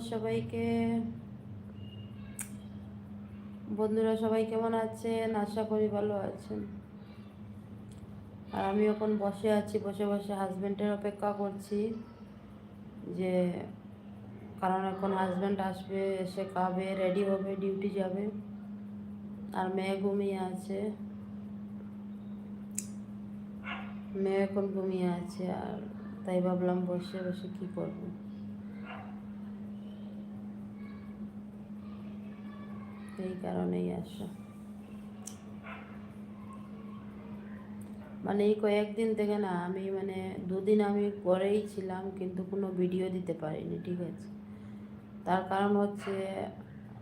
সবাইকে। বন্ধুরা সবাই কেমন আছেন? আশা করি ভালো আছেন। আর আমি এখন বসে আছি, বসে বসে হাজব্যান্ডের অপেক্ষা করছি যে কারণ এখন হাজব্যান্ড আসবে এসে খাবে রেডি হবে ডিউটি যাবে। আর মেয়ে ঘুমিয়ে আছে। মেয়ে এখন ঘুমিয়ে আছে আর তাই ভাবলাম বসে বসে কি করব। এই কারণেই আসা। মানে এই কয়েকদিন থেকে না, আমি মানে দুদিন আমি পরেই ছিলাম, কিন্তু কোনো ভিডিও দিতে পারিনি, ঠিক আছে? তার কারণ হচ্ছে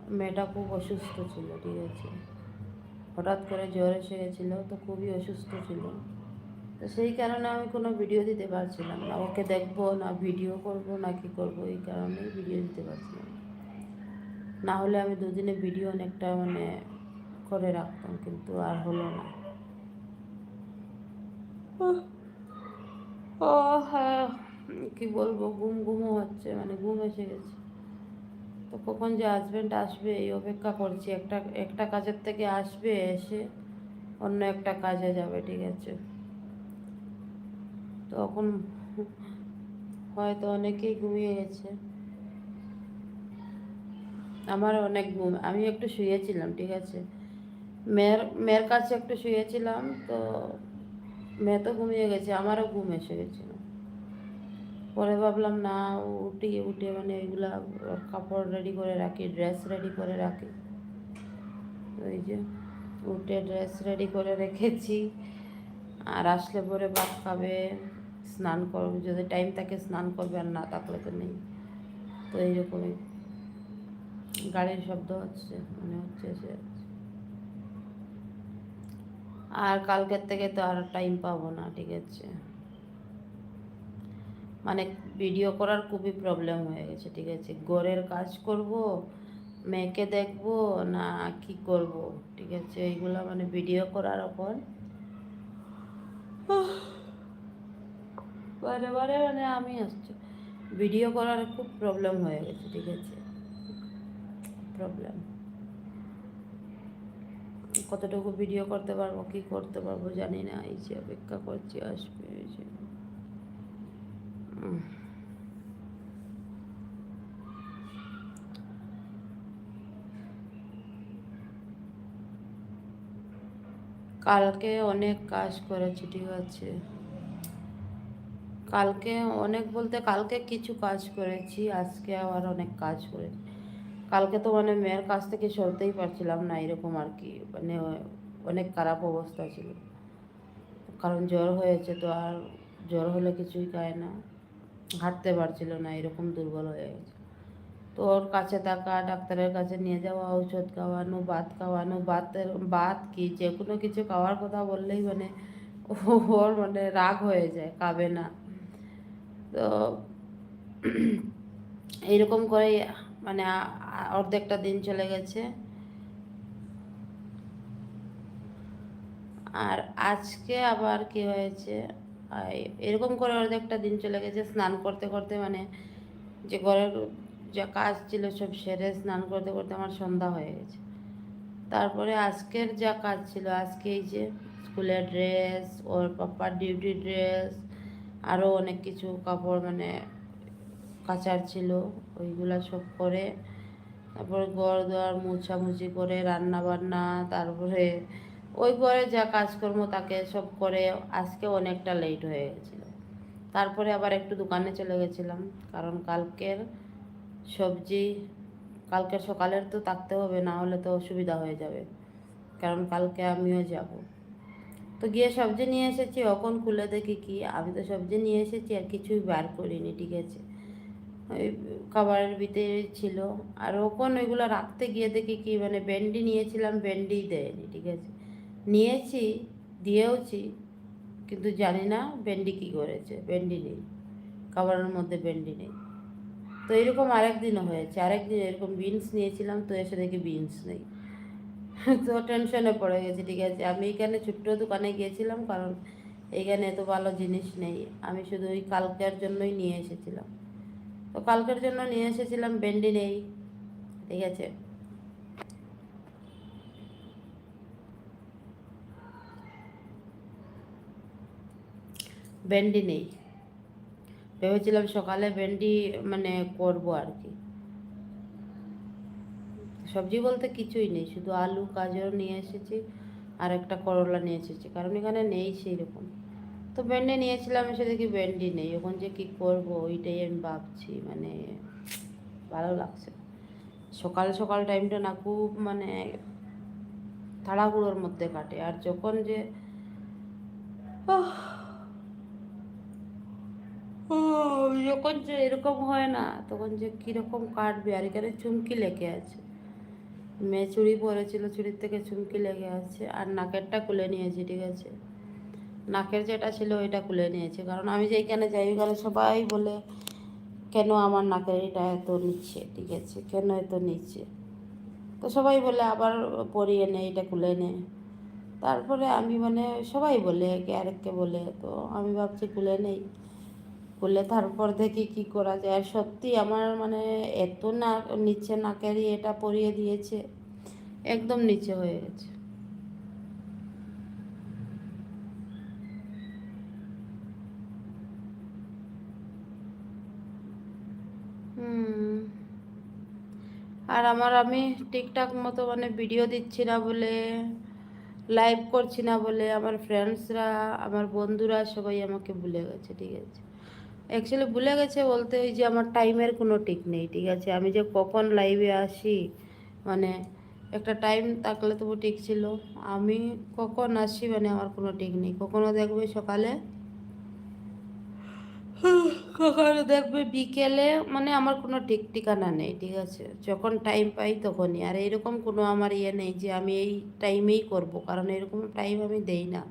মেয়েটা খুব অসুস্থ ছিল, ঠিক আছে? হঠাৎ করে জ্বর এসে গেছিল, তো খুবই অসুস্থ ছিল। তো সেই কারণে আমি কোনো ভিডিও দিতে পারছিলাম না। ওকে দেখব না ভিডিও করব না, কি করব, এই কারণে ভিডিও দিতে পারছিলাম না। হলে আমি দুদিনে ভিডিও অনেকটা মানে করে রাখতাম, কিন্তু আর হলো না। ও হ্যাঁ কি বলব, ঘুম, ঘুমও হচ্ছে মানে ঘুম এসে গেছে। তো কখন যে হাজব্যান্ড আসবে, এই অপেক্ষা করছি, একটা একটা কাজের থেকে আসবে, এসে অন্য একটা কাজে যাবে, ঠিক আছে? তখন হয়তো অনেকেই ঘুমিয়ে গেছে। আমার অনেক ঘুম, আমি একটু শুয়েছিলাম, ঠিক আছে। মেয়ের মেয়ের কাছে একটু শুয়েছিলাম, তো মেয়ে তো ঘুমিয়ে গেছে, আমারও ঘুম এসে গেছিল। পরে ভাবলাম, না উঠি, উঠে মানে এগুলা কাপড় রেডি করে রাখি ড্রেস রেডি করে রাখি। ওই যে উঠে ড্রেস রেডি করে রেখেছি, আর আসলে পরে ভাত খাবে, স্নান করবে, যদি টাইম থাকে স্নান করবে, আর না থাকলে তো নেই। তো এইরকমই। গাড়ির শব্দ হচ্ছে, মনে হচ্ছে সে আর কালকের থেকে তো আর টাইম পাবো না, ঠিক আছে। মানে ভিডিও করার খুবই প্রবলেম হয়ে গেছে, ঠিক আছে। ঘরের কাজ করব, মেয়েকে দেখব, না কি করব, ঠিক আছে। এইগুলো মানে ভিডিও করার ওপর। বারে বারে মানে আমি আসছি ভিডিও করার খুব প্রবলেম হয়ে গেছে, ঠিক আছে। প্রবলেম কতটুকু ভিডিও করতে পারব, কি করতে পারব জানি না। এই যে অপেক্ষা করছি, আসবে, এই যে। কালকে অনেক কাজ করেছি, ঠিক আছে। কালকে অনেক বলতে কালকে কিছু কাজ করেছি, আজকে আবার অনেক কাজ করেছি। কালকে তো মানে মেয়ের কাছ থেকে সরতেই পারছিলাম না, এরকম আর কি। মানে অনেক খারাপ অবস্থা ছিল। কারণ জ্বর হয়েছে তো আর জ্বর হলে কিছুই খায় না। হাঁটতে পারছিল না, এরকম দুর্বল হয়ে গেছে। তো ওর কাছে থাকা ডাক্তারের কাছে নিয়ে যাওয়া, ঔষধ খাওয়ানো, ভাত খাওয়ানো, ভাতের, ভাত কি যে কোনো কিছু খাওয়ার কথা বললেই মানে ওর মানে রাগ হয়ে যায়, খাবে না। তো এইরকম করে মানে অর্ধেকটা দিন চলে গেছে। আর আজকে আবার কি হয়েছে? এরকম করে অর্ধেকটা দিন চলে গেছে, স্নান করতে করতে মানে যে ঘরের যা কাজ ছিল সব সেরে স্নান করতে করতে আমার সন্ধ্যা হয়ে গেছে। তারপরে আজকের যা কাজ ছিল, আজকে এই যে স্কুলের ড্রেস, ওর পাপার ডিউটি ড্রেস, আরও অনেক কিছু কাপড় মানে কাচার ছিল, ওইগুলা সব করে তারপরে ঘর দোয়ার মোছামুছি করে রান্না বান্না তারপরে ওই ঘরে যা কাজকর্ম তাকে সব করে। আজকে অনেকটা লেট হয়ে গেছিল। তারপরে আবার একটু দোকানে চলে গেছিলাম, কারণ কালকের সবজি, কালকে সকালের তো থাকতে হবে, না হলে তো অসুবিধা হয়ে যাবে, কারণ কালকে আমিও যাব। তো গিয়ে সবজি নিয়ে এসেছি এখন খুলে দেখি কি, আমি তো সবজি নিয়ে এসেছি আর কিছুই বার করিনি, ঠিক আছে? ওই খাবারের ভিতরে ছিল। আর ওখন ওইগুলো রাখতে গিয়ে দেখি কি মানে ব্যান্ডি নিয়েছিলাম ব্যান্ডি দেয়নি, ঠিক আছে? নিয়েছি, দিয়েওছি, কিন্তু জানি না ব্যান্ডি কী করেছে ব্যান্ডি নেই। খাবারের মধ্যে ব্যান্ডি নেই। তো এরকম আরেক দিনও হয়েছে আরেক দিন এরকম বিনস নিয়েছিলাম, তো এসে দেখি বিনস নেই। তো টেনশনে পড়ে গেছি, ঠিক আছে? আমি এখানে ছোট্ট দোকানে গিয়েছিলাম, কারণ এইখানে এত ভালো জিনিস নেই। আমি শুধু ওই কালকের জন্যই নিয়ে এসেছিলাম। তো কালকের জন্য নিয়ে এসেছিলাম ভেন্ডি নেই, ঠিক আছে। ভেন্ডি নেই, ভেবেছিলাম সকালে ভেন্ডি মানে করব আর কি। সবজি বলতে কিছুই নেই, শুধু আলু, গাজর নিয়ে এসেছি আর একটা করলা নিয়ে এসেছি, কারণ এখানে নেই সেই রকম তো ব্যান্ডে নিয়েছিলাম, এসে দেখি ভেন্ডি নেই। এখন যে কী করব, ওইটাই আমি ভাবছি। মানে ভালো লাগছে সকাল সকাল টাইমটা না খুব মানে তাড়াহুড়োর মধ্যে কাটে। আর যখন যে যখন যে এরকম হয় না, তখন যে কীরকম কাটবে? আর এখানে চুমকি লেগে আছে। মেয়ে চুড়ি পরেছিল, চুড়ির থেকে চুমকি লেগে আছে। আর নাকেরটা খুলে নিয়েছি, ঠিক আছে? নাকের যেটা ছিল ওইটা খুলে নিয়েছে। কারণ আমি যেখানে যাই, ওইখানে সবাই বলে, কেন আমার নাকের এটা এত নিচ্ছে? ঠিক আছে, কেন এত নিচ্ছে? তো সবাই বলে, আবার পরিয়ে নে, এটা খুলে নে। তারপরে আমি মানে সবাই বলে, একে আরেককে বলে। তো আমি ভাবছি, খুলে নেই। খুলে তারপর দেখি কি করা যায়। আর সত্যি আমার মানে এত না নিচে নাকেরই এটা পরিয়ে দিয়েছে। একদম নিচে হয়ে গেছে। আর আমার আমি ঠিকঠাক মতো মানে ভিডিও দিচ্ছি না বলে লাইভ করছি না বলে আমার ফ্রেন্ডসরা আমার বন্ধুরা সবাই আমাকে ভুলে গেছে ঠিক আছে? অ্যাকচুয়ালি ভুলে গেছে বলতে ওই যে আমার টাইমের কোনো ঠিক নেই ঠিক আছে? আমি যে কখন লাইভে আসি মানে একটা টাইম থাকলে তবু ঠিক ছিল। আমি কখন আসি মানে আমার কোনো ঠিক নেই। কখনো দেখবে সকালে? কখনো দেখবে বিকেলে মানে আমার কোনো ঠিক ঠিকানা নেই, ঠিক আছে? যখন টাইম পাই তখনই। আর এরকম কোনো আমার ইয়ে নেই যে আমি এই টাইমেই করব, কারণ এরকম টাইম আমি দেই না।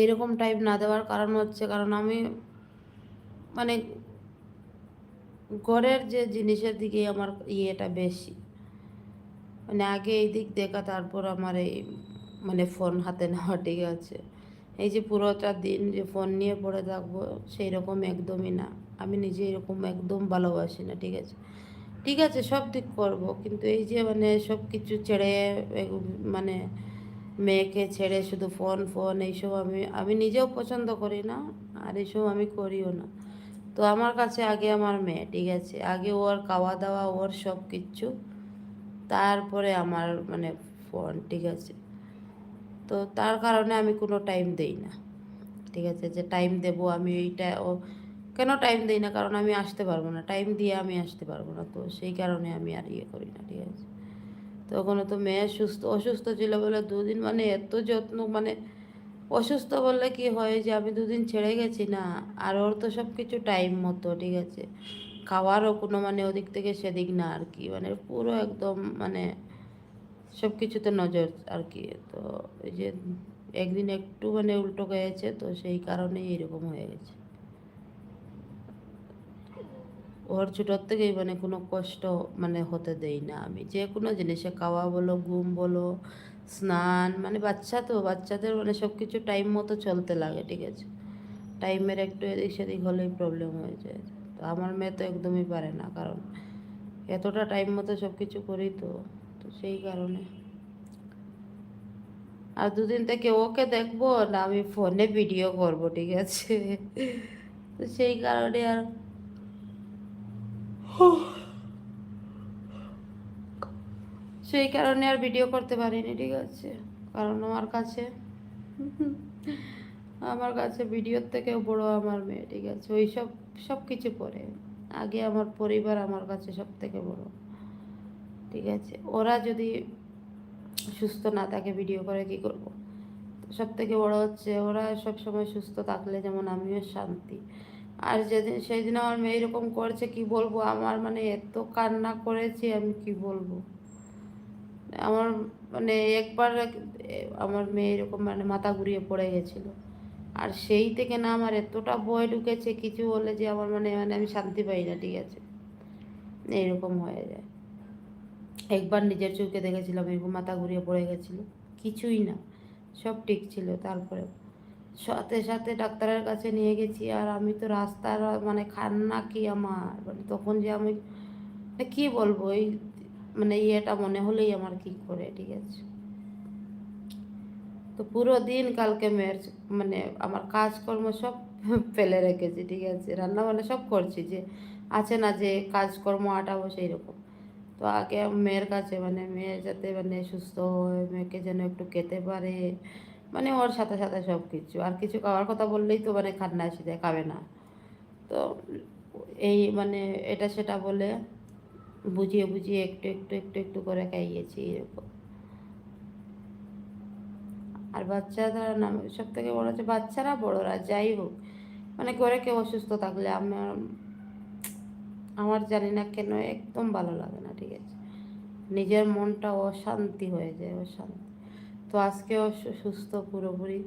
এইরকম টাইম না দেওয়ার কারণ হচ্ছে, কারণ আমি মানে ঘরের যে জিনিসের দিকে আমার ইয়েটা বেশি। মানে আগে এই দিক দেখা, তারপর আমার এই মানে ফোন হাতে নেওয়া, ঠিক আছে? এই যে পুরোটা দিন যে ফোন নিয়ে পড়ে থাকব সেই রকম একদমই না। আমি নিজে এরকম একদম ভালোবাসি না, ঠিক আছে? ঠিক আছে, সব দিক করব, কিন্তু এই যে মানে সব কিছু ছেড়ে মানে মেয়েকে ছেড়ে শুধু ফোন ফোন, এইসব আমি আমি নিজেও পছন্দ করি না, আর এইসব আমি করিও না। তো আমার কাছে আগে আমার মেয়ে, ঠিক আছে? আগে ওর খাওয়া দাওয়া, ওর সব কিচ্ছু তারপরে আমার মানে ফোন, ঠিক আছে? তো তার কারণে আমি কোনো টাইম দেই না। ঠিক আছে? যে টাইম দেবো আমি এইটা ও কেন টাইম দেই না? কারণ আমি আসতে পারব না। টাইম দিয়ে আমি আসতে পারব না। তো সেই কারণে আমি আর ইয়ে করি না। ঠিক আছে? তখন তো মেয়ে সুস্থ, অসুস্থ ছিল বলে দুদিন মানে এত যত্ন মানে অসুস্থ বললে কি হয় যে আমি দুদিন ছেড়ে গেছি না। আর ওর তো সব কিছু টাইম মতো। ঠিক আছে? খাওয়ারও কোনো মানে ওদিক থেকে সেদিক না আর কি। মানে পুরো একদম মানে সব কিছুতে নজর আর কি। তো এই যে একদিন একটু মানে উল্টো গেছে, তো সেই কারণেই এরকম হয়ে গেছে। ওর ছোটোর থেকেই মানে কোনো কষ্ট মানে হতে দেই না আমি। যে কোনো জিনিসে খাওয়া বলো, ঘুম বলো, স্নান মানে বাচ্চা তো, বাচ্চাদের মানে সব কিছু টাইম মতো চলতে লাগে, ঠিক আছে? টাইমের একটু এদিক সেদিক হলেই প্রবলেম হয়ে যায়। তো আমার মেয়ে তো একদমই পারে না, কারণ এতটা টাইম মতো সব কিছু করি তো তো। সেই কারণে। আর দুদিন থেকে ওকে দেখব, না আমি ফোনে ভিডিও করব, ঠিক আছে? তো সেই কারণে আর সেই কারণে আর ভিডিও করতে পারিনি, ঠিক আছে? কারণ আমার কাছে আমার কাছে ভিডিওর থেকেও বড় আমার মেয়ে, ঠিক আছে? ওই সব সব কিছু পরে। আগে আমার পরিবার আমার কাছে সব থেকে বড়। ঠিক আছে। ওরা যদি সুস্থ না থাকে ভিডিও করে কি করব? সব থেকে বড় হচ্ছে ওরা সব সময় সুস্থ থাকলে যেমন আমিও শান্তি। আর যেদিন সেই দিন আমার মেয়ে এরকম করছে, কি বলব? আমার মানে এত কান্না করেছি আমি কি বলব? আমার মানে একবার আমার মেয়ে এরকম মানে মাথা ঘুরিয়ে পড়ে গেছিল। আর সেই থেকে না আমার এতটা ভয় ঢুকেছে, কিছু বলে যে আমার মানে মানে আমি শান্তি পাই না, ঠিক আছে? এইরকম হয়ে যায়। একবার নিজের চোখে দেখেছিলাম, এরকম মাথা ঘুরিয়ে পড়ে গেছিল। কিছুই না, সব ঠিক ছিল তারপরে। সাথে সাথে ডাক্তারের কাছে নিয়ে গেছি, আর আমি তো রাস্তার মানে খান্না কি আমার? মানে তখন যে আমি মানে কি বলব, এই মানে ইয়েটা মনে হলেই আমার কি করে, ঠিক আছে? তো পুরো দিন কালকে মেয়ের মানে আমার কাজকর্ম সব ফেলে রেখেছি, ঠিক আছে? রান্না বান্না সব করছি যে, আছে না যে কাজকর্ম আটাবো সেই রকম। তো আগে মেয়ের কাছে মানে মেয়ে যাতে মানে সুস্থ হয়, মেয়েকে যেন একটু খেতে পারে মানে ওর সাথে সাথে সব কিছু আর কিছু খাওয়ার কথা বললেই তো মানে খান্না এসে যায়, খাবে না। তো এই মানে এটা সেটা বলে বুঝিয়ে বুঝিয়ে একটু একটু একটু একটু করে খাইয়েছি এরকম। আর বাচ্চারা নাম সব থেকে বড় হচ্ছে বাচ্চারা বড়রা, যাই হোক মানে করে কেউ অসুস্থ থাকলে আমার আমার জানি না কেন একদম ভালো লাগে না। ঠিক আছে। নিজের মনটা অশান্তি হয়ে যায়, অশান্তি। তো আজকে সুস্থ, পুরোপুরি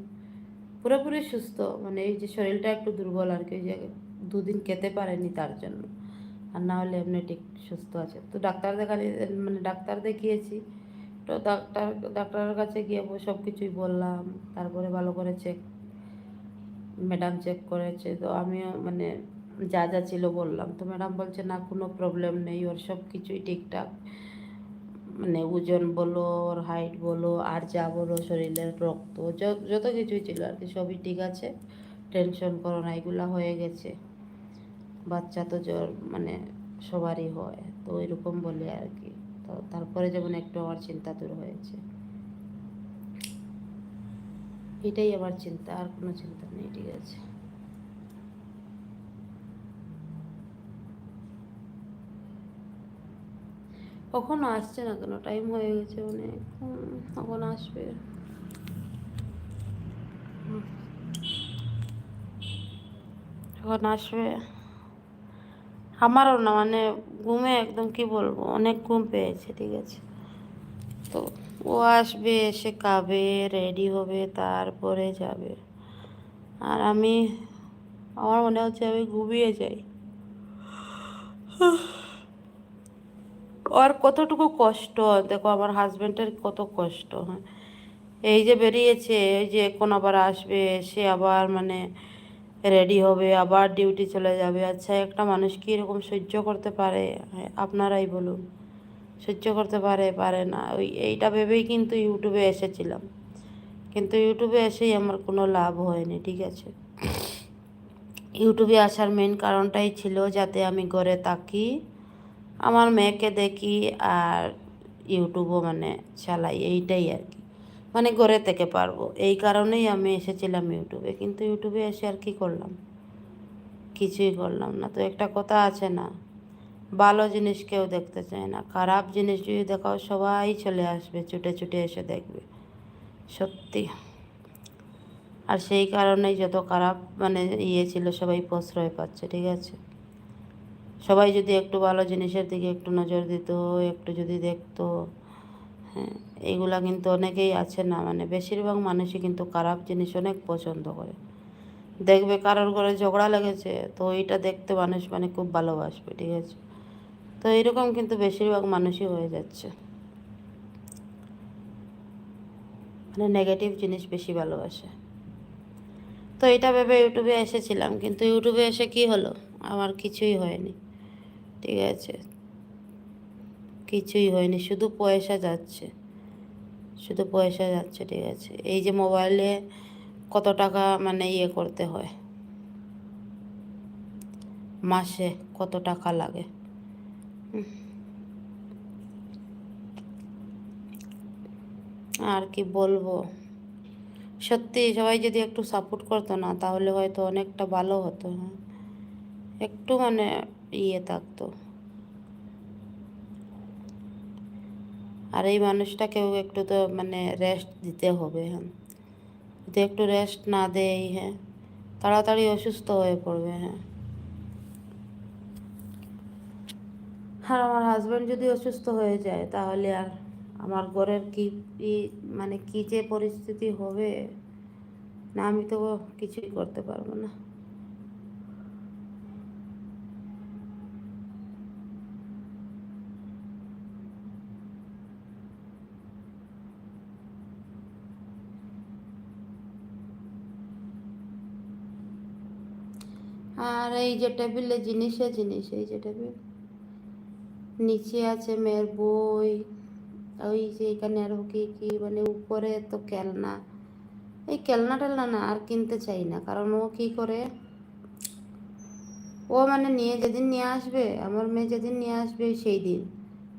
পুরোপুরি সুস্থ। মানে এই যে শরীরটা একটু দুর্বল আর কি যে দুদিন খেতে পারেনি তার জন্য। আর না হলে এমনি ঠিক সুস্থ আছে। তো ডাক্তার দেখানি মানে ডাক্তার দেখিয়েছি। তো ডাক্তার, ডাক্তারের কাছে গিয়ে সব কিছুই বললাম। তারপরে ভালো করে চেক ম্যাডাম চেক করেছে। তো আমিও মানে যা যা ছিল বললাম। তো ম্যাডাম বলছে, না, কোনো প্রবলেম নেই, ওর সব কিছুই ঠিকঠাক। মানে ওজন বলো, ওর হাইট বলো, আর যা বলো, শরীরের রক্ত যত কিছুই ছিল আর কি, সবই ঠিক আছে। টেনশন করো না, এগুলো হয়ে গেছে। বাচ্চা তো জ্বর মানে সবারই হয়, তো এরকম বলে আর কি। তো তারপরে যেমন একটু আমার চিন্তা দূর হয়েছে। এটাই আমার চিন্তা, আর কোনো চিন্তা নেই, ঠিক আছে। কখন আসছে না কেন? টাইম হয়ে গেছে অনেক কখন আসবে। কখন আসবে। আমারও না মানে ঘুমে একদম কি বলব, অনেক ঘুম পেয়েছে, ঠিক আছে। তো ও আসবে এসে খাবে রেডি হবে, তারপরে যাবে। আর আমি, আমার মনে হচ্ছে আমি ঘুমিয়ে যাই। আর কতটুকু কষ্ট? দেখো আমার হাজব্যান্ডের কত কষ্ট হ্যাঁ। এই যে বেরিয়েছে, এই যে এখন আবার আসবে, সে আবার মানে রেডি হবে, আবার ডিউটি চলে যাবে। আচ্ছা একটা মানুষ কি এরকম সহ্য করতে পারে? আপনারাই বলুন। সহ্য করতে পারে পারে না। ওই এইটা ভেবেই কিন্তু ইউটিউবে এসেছিলাম। কিন্তু ইউটিউবে এসেই আমার কোনো লাভ হয়নি, ঠিক আছে? ইউটিউবে আসার মেন কারণটাই ছিল যাতে আমি ঘরে থাকি। আমার মেয়েকে দেখি আর ইউটিউবও মানে চালাই, এইটাই আর কি। মানে ঘরে থেকে পারব। এই কারণেই আমি এসেছিলাম ইউটিউবে, কিন্তু ইউটিউবে এসে আর কি করলাম? কিছুই করলাম না। তো একটা কথা আছে না, ভালো জিনিস কেউ দেখতে চায় না। খারাপ জিনিস যদি দেখাও, সবাই চলে আসবে, ছুটে ছুটে এসে দেখবে। সত্যি। আর সেই কারণেই যত খারাপ মানে ইয়ে ছিল, সবাই প্রশ্রয় পাচ্ছে, ঠিক আছে? সবাই যদি একটু ভালো জিনিসের দিকে একটু নজর দিত, একটু যদি দেখতো হ্যাঁ এইগুলা কিন্তু অনেকেই আছে না। মানে বেশিরভাগ মানুষই কিন্তু খারাপ জিনিস অনেক পছন্দ করে। দেখবে কারোর ঘরে ঝগড়া লেগেছে, তো ওইটা দেখতে মানুষ মানে খুব ভালোবাসবে, ঠিক আছে? তো এইরকম কিন্তু বেশিরভাগ মানুষই হয়ে যাচ্ছে। মানে নেগেটিভ জিনিস বেশি ভালোবাসে। তো এটা ভেবে ইউটিউবে এসেছিলাম, কিন্তু ইউটিউবে এসে কি হলো? আমার কিছুই হয়নি। ঠিক আছে। কিছুই হয়নি, শুধু পয়সা যাচ্ছে। শুধু পয়সা যাচ্ছে, ঠিক আছে। এই যে মোবাইলে কত টাকা মানে ইয়ে করতে হয়? মাসে কত টাকা লাগে? আর কি বলব? সত্যি সবাই যদি একটু সাপোর্ট করতো না, তাহলে হয়তো অনেকটা ভালো হতো হ্যাঁ। একটু মানে ইয়ে থাকতো। আর এই মানুষটাকেও একটু তো মানে রেস্ট দিতে হবে হ্যাঁ। যদি একটু রেস্ট না দেয় হ্যাঁ তাড়াতাড়ি অসুস্থ হয়ে পড়বে হ্যাঁ। আর আমার হাজব্যান্ড যদি অসুস্থ হয়ে যায়, তাহলে আর আমার ঘরের কি মানে কী যে পরিস্থিতি হবে, না আমি তো কিছুই করতে পারব না। আর এই যে টেবিলে জিনিসে জিনিস, এই যে টেবিল। নিচে আছে মেয়ের বই, ওই যে এখানে আর কি কি মানে উপরে তো খেলনা। এই খেলনা টেলনা না, আর কিনতে চাই না, কারণ ও কি করে? ও মানে নিয়ে, যেদিন নিয়ে আসবে, আমার মেয়ে যেদিন নিয়ে আসবে সেই দিন।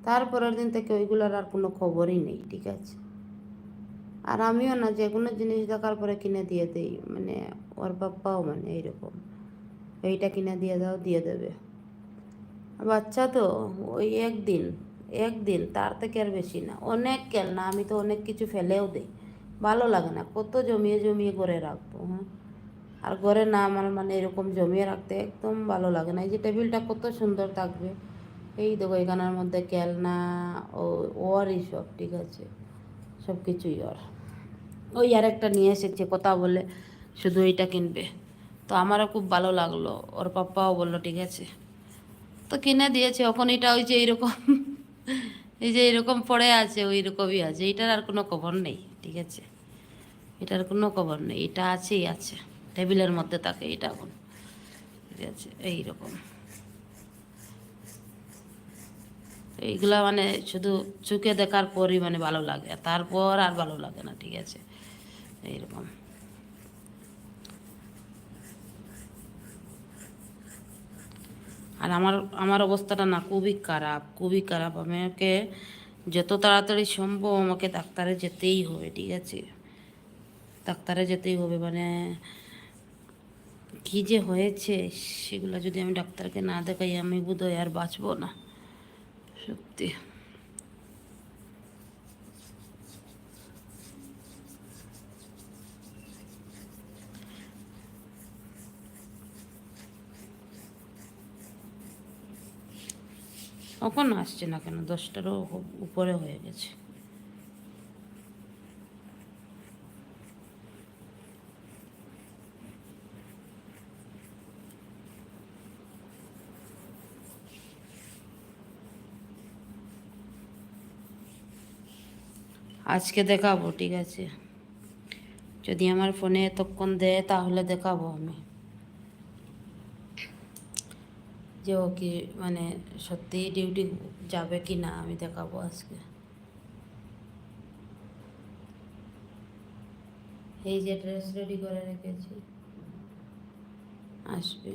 তারপরের দিন থেকে ওইগুলোর আর কোনো খবরই নেই, ঠিক আছে? আর আমিও না যে কোনো জিনিস দেখার পরে কিনে দিয়ে দিই মানে ওর বাপ্পাও মানে এইরকম। এইটা কিনে দিয়ে দাও, দিয়ে দেবে। বাচ্চা তো ওই একদিন একদিন তার থেকে আর বেশি না। অনেক খেলনা, আমি তো অনেক কিছু ফেলেও দিই। ভালো লাগে না, কত জমিয়ে জমিয়ে করে রাখব হ্যাঁ? আর ঘরে না আমার মানে এরকম জমিয়ে রাখতে একদম ভালো লাগে না। এই যে টেবিলটা কত সুন্দর থাকবে। এই দেখো এখানের মধ্যে খেলনা ও ওরই সব, ঠিক আছে? সব কিছুই ওর। ওই আর একটা নিয়ে এসেছে, কথা বলে শুধু এইটা কিনবে। তো আমারও খুব ভালো লাগল। ওর পাপ্পাও বলল, ঠিক আছে। তো কিনে দিয়েছে। এখন এটা ওই যে এইরকম এই যে এরকম পড়ে আছে, ওই রকমই আছে। এইটার আর কোনো খবর নেই, ঠিক আছে? এটার কোনো খবর নেই। এটা আছেই, আছে। টেবিলের মধ্যে থাকে এটা এখন, ঠিক আছে? এইরকম এইগুলা মানে শুধু চোখে দেখার পরই মানে ভালো লাগে। তারপর আর ভালো লাগে না, ঠিক আছে? এইরকম আর আমার আমার অবস্থাটা না খুবই খারাপ খুবই খারাপ। আমাকে যত তাড়াতাড়ি সম্ভব আমাকে ডাক্তারে যেতেই হবে, ঠিক আছে? ডাক্তারে যেতেই হবে মানে কী যে হয়েছে সেগুলো যদি আমি ডাক্তারকে না দেখাই আমি বোধহয় আর বাঁচবো না, সত্যি। কখন আসছে না কেন? দশটারও উপরে হয়ে গেছে। আজকে দেখাবো, ঠিক আছে? যদি আমার ফোনে এতক্ষণ দেয়, তাহলে দেখাবো আমি। যে ও কি মানে সত্যি ডিউটি যাবে কি না আমি দেখাবো আজকে। এই যে ড্রেস রেডি করে রেখেছি। আসবে।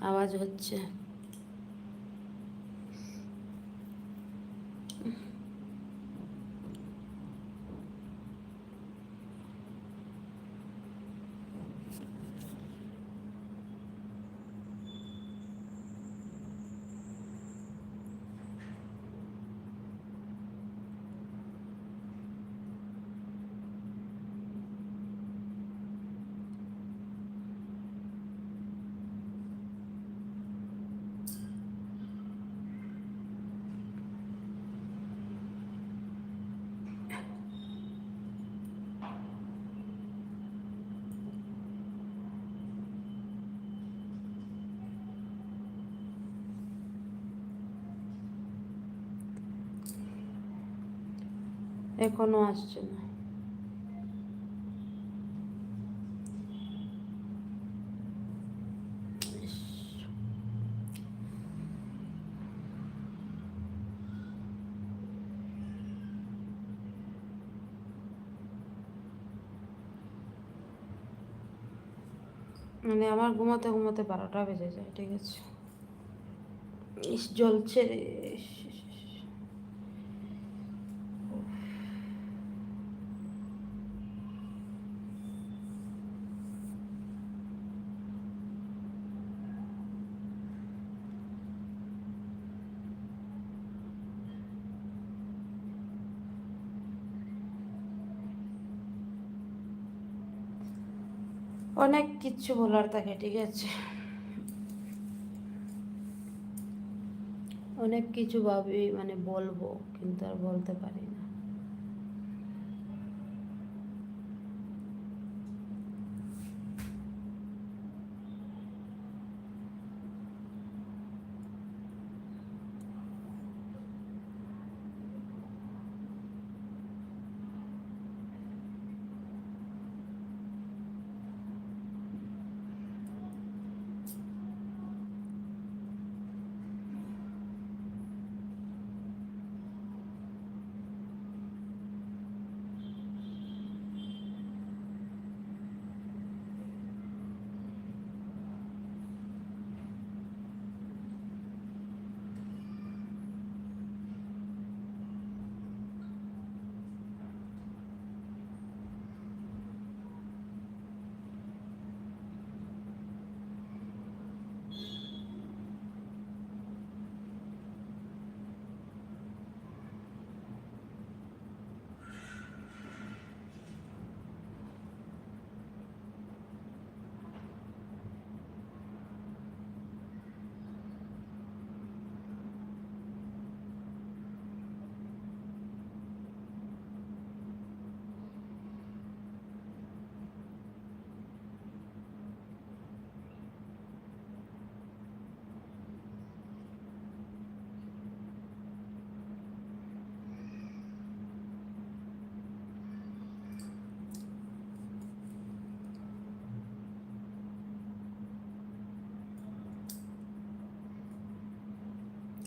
আওয়াজ হচ্ছে। এখনও আসছে না। মানে আমার ঘুমাতে ঘুমাতে বারোটা বেজে যায়, ঠিক আছে? ইস, জ্বলছে রে ইস, ইস, ইস। অনেক কিচ্ছু বলার থাকে, ঠিক আছে? অনেক কিছু ভাবি মানে বলব, কিন্তু আর বলতে পারি না।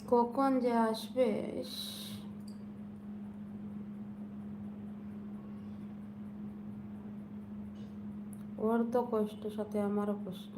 কখন যে আসবে। ওর তো কষ্ট সাথে আমারও কষ্ট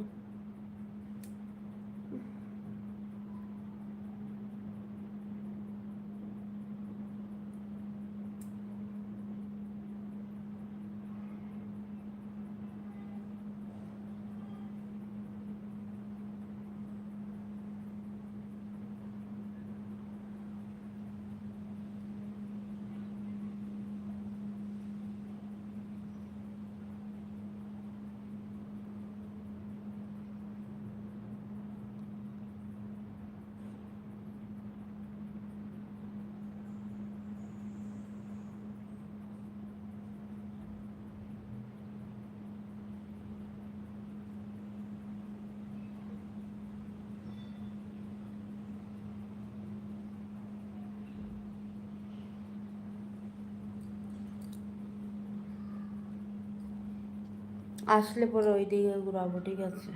আসলে পরে ওই দিকে ঘুরাবো ঠিক আছে।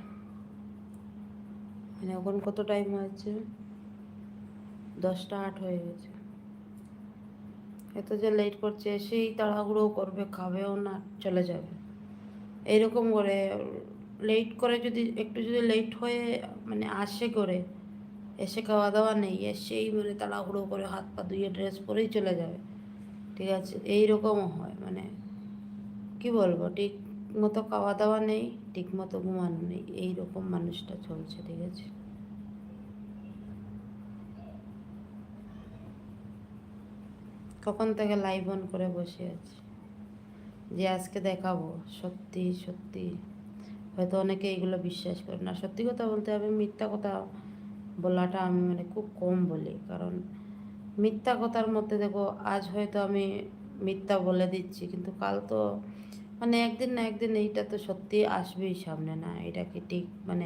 মানে এখন কত টাইম হয়েছে দশটা আট হয়ে গেছে। এত যে লেট করছে, সেই তাড়াহুড়ো করবে, খাবেও না, চলে যাবে। এইরকম করে লেট করে যদি, একটু যদি লেট হয়ে মানে আসে করে, এসে খাওয়া দাওয়া নেই, এসেই মানে তাড়াহুড়ো করে হাত পা ধুয়ে ড্রেস পরেই চলে যাবে। ঠিক আছে? এইরকমও হয় মানে কি বলব, ঠিক মতো খাওয়া দাওয়া নেই ঠিক মতো ঘুমানো নেই, এইরকম মানুষটা চলছে, ঠিক আছে? কখন থেকে লাইভ অন করে বসে আছি? যে আজকে দেখাবো, সত্যি সত্যি। হয়তো অনেকে এগুলো বিশ্বাস করে না। সত্যি কথা বলতে হবে, মিথ্যা কথা বলাটা আমি মানে খুব কম বলি, কারণ মিথ্যা কথার মধ্যে দেখো, আজ হয়তো আমি মিথ্যা বলে দিচ্ছি, কিন্তু কাল তো মানে একদিন না একদিন এইটা তো সত্যি আসবেই সামনে না এটাকে ঠিক? মানে